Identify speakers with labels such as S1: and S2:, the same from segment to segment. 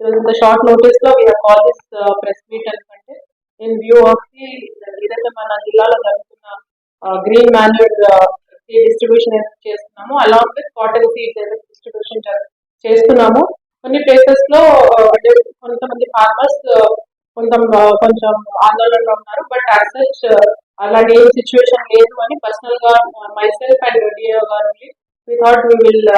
S1: ఇంత short నోటీస్లో we're call this press meet ఎందుకంటే in view of the ఏదైతే మన జిల్లాలో జరుగుతున్న గ్రీన్ మాన్యూర్ డిస్ట్రిబ్యూషన్ చేస్తున్నాము అలాంగ్ విత్ కాటన్ సీడ్స్ ఏదైతే డిస్ట్రిబ్యూషన్ చేస్తున్నాము కొన్ని ప్లేసెస్లో అంటే కొంతమంది ఫార్మర్స్ uh, కొంత uh, కొంచెం ఆందోళనలో ఉన్నారు. బట్ యాజ్ సచ్ అలాంటి ఏం సిచ్యువేషన్ లేదు అని పర్సనల్గా మై సెల్ఫ్ అండ్ డిఓ గారిని we thought we will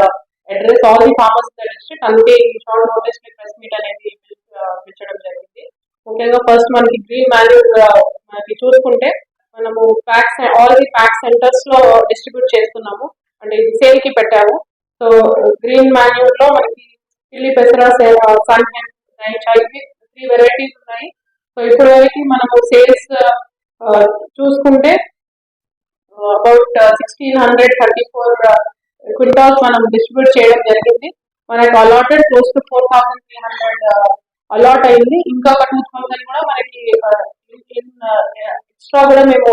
S1: address all the farmers district అందుకే ఈ షార్ట్ నోటీస్ ప్రెస్ మీట్ అనేది uh, పిలిచడం జరిగింది. ముఖ్యంగా ఫస్ట్ మనకి గ్రీన్ వాల్యూ uh, మనకి చూసుకుంటే మనము ప్యాక్స్ ఆల్ ది ప్యాక్ సెంటర్స్లో డిస్ట్రిబ్యూట్ చేస్తున్నాము. అంటే ఇది సేల్కి పెట్టాము. సో గ్రీన్ మాన్యూర్లో మనకి పిల్లి పెసరా సన్ త్రీ వెరైటీస్ ఉన్నాయి. సో ఇప్పుడు వరకు మనము సేల్స్ uh, చూసుకుంటే about sixteen hundred thirty four quintals మనం డిస్ట్రిబ్యూట్ చేయడం జరిగింది. మనకి allotted close to four thousand three hundred allot అయింది. ఇంకా ఒక టూ థౌసండ్ కూడా మనకి uh, ఎక్స్ట్రా uh, కూడా మేము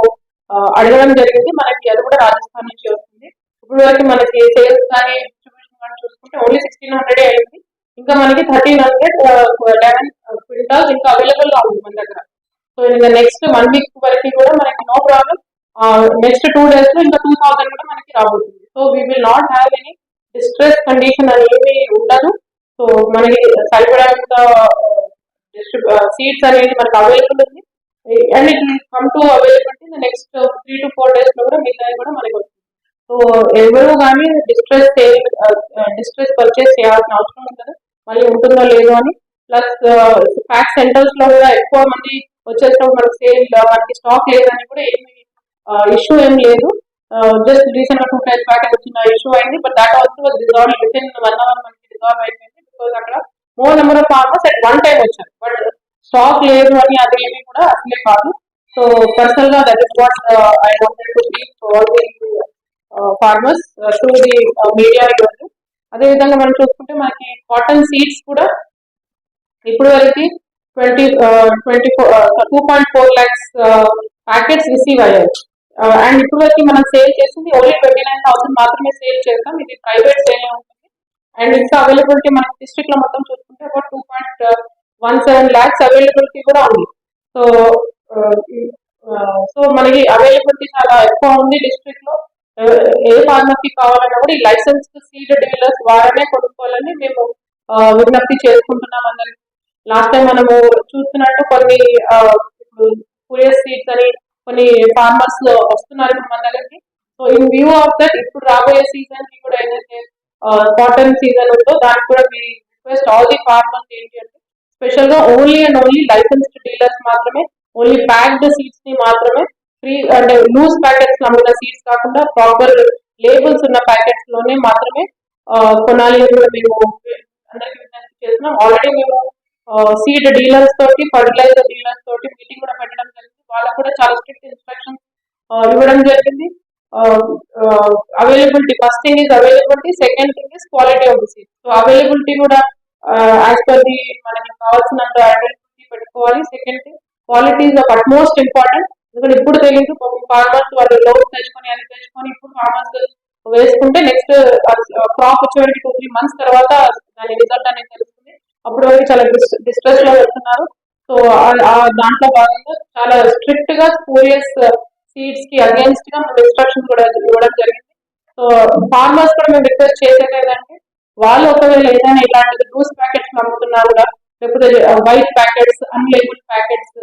S1: uh, అడగడం జరిగింది. మనకి అది కూడా రాజస్థాన్ నుంచి వస్తుంది. ఇప్పుడు వరకు మనకి సేల్స్ కానీ డిస్ట్రిబ్యూషన్ కానీ చూసుకుంటే ఓన్లీ సిక్స్టీన్ హండ్రెడ్ అయింది. ఇంకా మనకి థర్టీన్ హండ్రెడ్ లెవెన్ క్వింటాల్స్ ఇంకా అవైలబుల్గా ఉంది మన దగ్గర. సో ఇంకా నెక్స్ట్ వన్ వీక్ వరకు కూడా మనకి నో ప్రాబ్లం నెక్స్ట్ టూ డేస్లో ఇంకా టూ థౌసండ్ కూడా మనకి రాబోతుంది. So we will not have any distress condition అని ఉండదు. సో మనకి సరిపడంత సీట్స్ uh, uh, అనేది మనకి అవైలబుల్ ఉంది. And it come to availability next three to four డేస్లో కూడా మిగతా కూడా మనకి వస్తుంది. సో ఎవరు కానీ డిస్ట్రెస్ డిస్ట్రెస్ పర్చేస్ చేయాల్సిన అవసరం ఉండదు. మళ్ళీ ఉంటుందో లేదో అని. ప్లస్ ప్యాక్ సెంటర్స్లో కూడా ఎక్కువ మంది వచ్చేసినప్పుడు మనకి సేల్ మనకి స్టాక్ లేదని కూడా ఏమి ఇష్యూ uh, ఏం లేదు. Uh, జస్ట్ రీసెంట్గా టూ డేస్ బ్యాక్ వచ్చిన ఇష్యూ అయింది but that also resolve with in one hour మనకి రిజాల్వ్ అయిపోయింది బికాస్ అక్కడ more number of farmers at one time వచ్చారు. బట్ స్టాక్ లేదు అని అది ఏమీ కూడా అసలే కాదు. సో పర్సనల్గా that is what I wanted to brief all the farmers to the media ఈరోజు అదే విధంగా మనం చూసుకుంటే మనకి కాటన్ సీడ్స్ కూడా ఇప్పుడు వరకు twenty twenty four two point four lakhs packets receive అయ్యాయి. అండ్ ఇప్పుడు వరకు మనం సేల్ చేసింది ఓన్లీ ట్వంటీ నైన్ థౌసండ్ మాత్రమే సేల్ చేస్తాం. ఇది ప్రైవేట్ సేల్ ఉంటుంది. అండ్ ఇట్స్ అవైలబిలిటీ మన డిస్ట్రిక్ట్లో మొత్తం చూసుకుంటే ఒక two point one seven lakhs availability కూడా ఉంది. సో సో uh, మనకి అవైలబిలిటీ చాలా ఎక్కువ ఉంది డిస్ట్రిక్ట్లో. Uh, ఏ ఫార్మసీ కావాలన్నా కూడా ఈ లైసెన్స్ సీడ్ డీలర్స్ వారనే కొనుక్కోవాలని మేము విజ్ఞప్తి చేసుకుంటున్నాం అందరికి. లాస్ట్ టైం మనము చూస్తున్నట్టు కొన్ని ఇప్పుడు కూరియర్ సీడ్స్ అని కొన్ని ఫార్మర్స్ వస్తున్నారు ఇప్పుడు మన దగ్గరికి. So in view of that ఇప్పుడు రాబోయే సీజన్కి కూడా ఏదైతే కాటన్ సీజన్ ఉందో దానికి కూడా మీ రిక్వెస్ట్ ఆల్ ది ఫార్మర్స్ ఏంటి అంటే స్పెషల్గా only and only licensed dealers మాత్రమే ఓన్లీ ప్యాక్డ్ సీడ్స్ని మాత్రమే ఫ్రీ అంటే లూజ్ ప్యాకెట్స్ అమ్మిన సీడ్స్ కాకుండా ప్రాపర్ లేబుల్స్ ఉన్న ప్యాకెట్స్లోనే మాత్రమే కొనాలి అని కూడా మేము అందరికీ విజ్ఞప్తి చేస్తున్నాం. ఆల్రెడీ మేము సీడ్ డీలర్స్ తోటి ఫర్టిలైజర్ డీలర్స్ తోటి మీటింగ్ కూడా పెట్టడం జరిగింది. వాళ్ళకు కూడా చాలా స్ట్రిక్ట్ ఇన్స్ట్రక్షన్స్ ఇవ్వడం జరిగింది. Availability first thing is availability second thing is quality of the seed so availability కూడా యాజ్ పర్ ది మనకి కావాల్సినంత అవైలబిలిటీ పెట్టుకోవాలి. Second thing quality is of utmost important ఎందుకంటే ఇప్పుడు తెలియదు ఫార్మర్స్ వాళ్ళు లోన్ తెచ్చుకొని అది తెచ్చుకొని ఇప్పుడు ఫార్మర్స్ వేసుకుంటే నెక్స్ట్ క్రాప్ వచ్చేవారికి టూ త్రీ మంత్స్ తర్వాత దాని రిజల్ట్ అనేది తెలుస్తుంది. అప్పుడు వరకు చాలా డిస్ట్రెస్లో వెళ్తున్నారు సో దాంట్లో భాగంగా చాలా స్ట్రిక్ట్గా స్పూరియస్ సీడ్స్కి అగేన్స్ట్గా మేము ఇన్స్ట్రక్షన్ కూడా ఇవ్వడం జరిగింది. సో ఫార్మర్స్ కూడా మేము రిక్వెస్ట్ చేసేది ఏంటంటే వాళ్ళు ఒకవేళ ఏదైనా ఇలాంటి లూస్ ప్యాకెట్స్ అమ్ముతున్నా కూడా లేకపోతే white packets unlabelled packets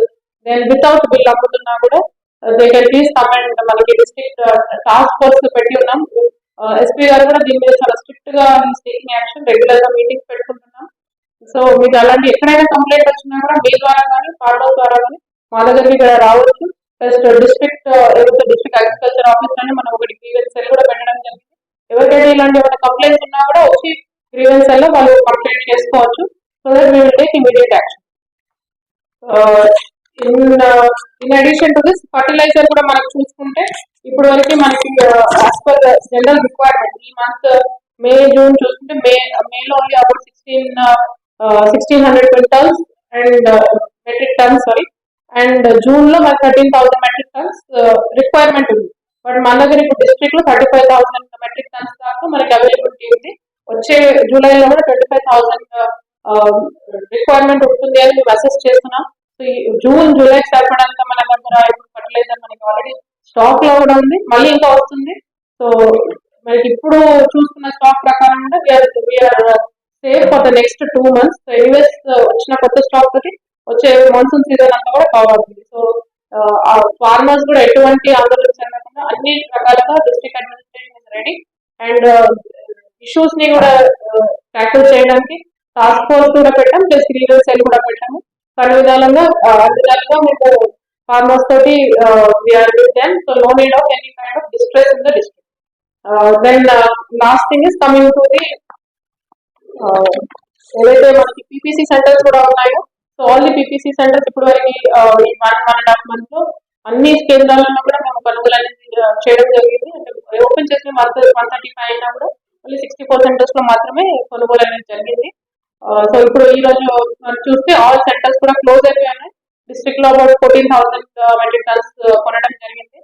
S1: then without bill అమ్ముతున్నా కూడా they can please come and మనకి డిస్ట్రిక్ట్ టాస్క్ ఫోర్స్ పెట్టి ఉన్నాం. Uh, ఎస్పీ గారు కూడా దీని మీద చాలా స్ట్రిక్ట్గా టేకింగ్ యాక్షన్ రెగ్యులర్గా మీటింగ్స్ పెట్టుకుంటున్నాం సో మీకు అలాంటి ఎక్కడైనా కంప్లైంట్ వచ్చినా కూడా మీ ద్వారా కానీ ఫార్మర్ ద్వారా కానీ మా దగ్గరికి ఇక్కడ రావచ్చు. ప్లస్ డిస్ట్రిక్ట్ uh, ఏదైతే డిస్ట్రిక్ట్ అగ్రికల్చర్ ఆఫీస్లోనే మనం ఒకటి గ్రీవెన్స్ సెల్ కూడా పెట్టడం జరిగింది. ఎవరికైనా ఇలాంటి ఏమైనా కంప్లైంట్స్ ఉన్నా కూడా వచ్చి గ్రీవెన్స్ సెల్లో వాళ్ళు కంప్లైంట్ చేసుకోవచ్చు. So that we will take immediate action in in addition to this fertiliser కూడా మనం చూసుకుంటే ఇప్పుడు వరకు మనకి యాజ్ పర్ జనరల్ రిక్వైర్మెంట్ ఈ మంత్ మే జూన్ చూసుకుంటే మే మేలో only about sixteen sixteen hundred quintals and metric tonnes sorry and జూన్లో మనకి thirteen thousand metric tonnes requirement ఉంది. బట్ మన దగ్గర ఇప్పుడు డిస్ట్రిక్ట్లో thirty five thousand metric tonnes దాకా మనకి అవైలబిలిటీ ఉంది. వచ్చే జూలైలో కూడా ట్వంటీ ఫైవ్ థౌసండ్ రిక్వైర్మెంట్ ఉంటుంది అని మేము అసెస్ చేస్తున్నాం. సో జూన్ జూలై సరిపడంత మన దగ్గర ఇప్పుడు ఫర్టిలైజర్ మనకి ఆల్రెడీ స్టాక్లో కూడా ఉంది. మళ్ళీ ఇంకా వస్తుంది. సో మనకి ఇప్పుడు చూసుకున్న స్టాక్ ప్రకారం కూడా we're stay for the next two months so anyways వచ్చిన కొత్త స్టాక్ తోటి వచ్చే మాన్సూన్ సీజన్ అంతా కూడా కవర్ అవుతుంది. సో uh, ఆ ఫార్మర్స్ కూడా ఎటువంటి ఆందోళన చెందకుండా అన్ని రకాలుగా డిస్ట్రిక్ట్ అడ్మినిస్ట్రేషన్ రెడీ అండ్ ఇష్యూస్ని కూడా uh, ట్యాకిల్ చేయడానికి టాస్క్ ఫోర్స్ కూడా పెట్టాం ప్లస్ గ్రీవెన్స్ సెల్ కూడా పెట్టాము. సో విధాలుగా అన్ని విధాలుగా మేము ఫార్మర్స్ తోటి we're with them so no need of any kind of distress in the district then last thing is coming to the ఏదైతే మనకి పీపీసీ సెంటర్స్ కూడా ఉన్నాయో so all the PPC centres ఇప్పుడు వరకు ఈ వన్ వన్ అండ్ హాఫ్ మంత్లో అన్ని కేంద్రాలలో కూడా మేము కొనుగోలు అనేది చేయడం జరిగింది. అంటే ఓపెన్ చేసిన వన్ వన్ థర్టీ ఫైవ్ అయినా కూడా ఓన్లీ సిక్స్టీ ఫోర్ సెంటర్స్లో మాత్రమే కొనుగోలు అనేది జరిగింది. సో ఇప్పుడు ఈ రోజు మనం చూస్తే ఆల్ సెంటర్స్ కూడా క్లోజ్ అయిపోయి డిస్ట్రిక్ట్లో about fourteen thousand metric tons కొనడం జరిగింది.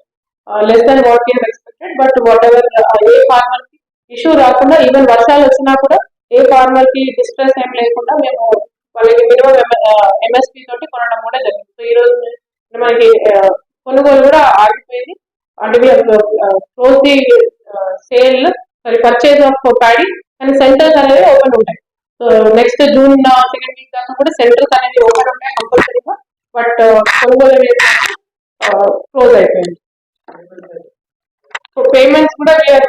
S1: Less than what is expected but whatever a ఫార్మర్కి issue రాకుండా ఈవెన్ వర్షాలు వచ్చినా కూడా ఏ ఫార్మర్కి డిస్ట్రెస్ ఏం లేకుండా మేము వాళ్ళకి మినిమం ఎంఎస్పి తోటి కొనడం కూడా జరిగింది. సో ఈ రోజు మనకి కొనుగోలు కూడా ఆగిపోయింది. అంటే close the sale sorry purchase of paddy కానీ సెంటర్స్ అనేవి ఓపెన్ ఉంటాయి. So next June second week దాకా కూడా సెంటర్స్ అనేవి ఓపెన్ ఉంటాయి కంపల్సరీగా బట్ కొనుగోలు అనేది క్లోజ్ అయిపోయింది. సో పేమెంట్స్ కూడా వీఆర్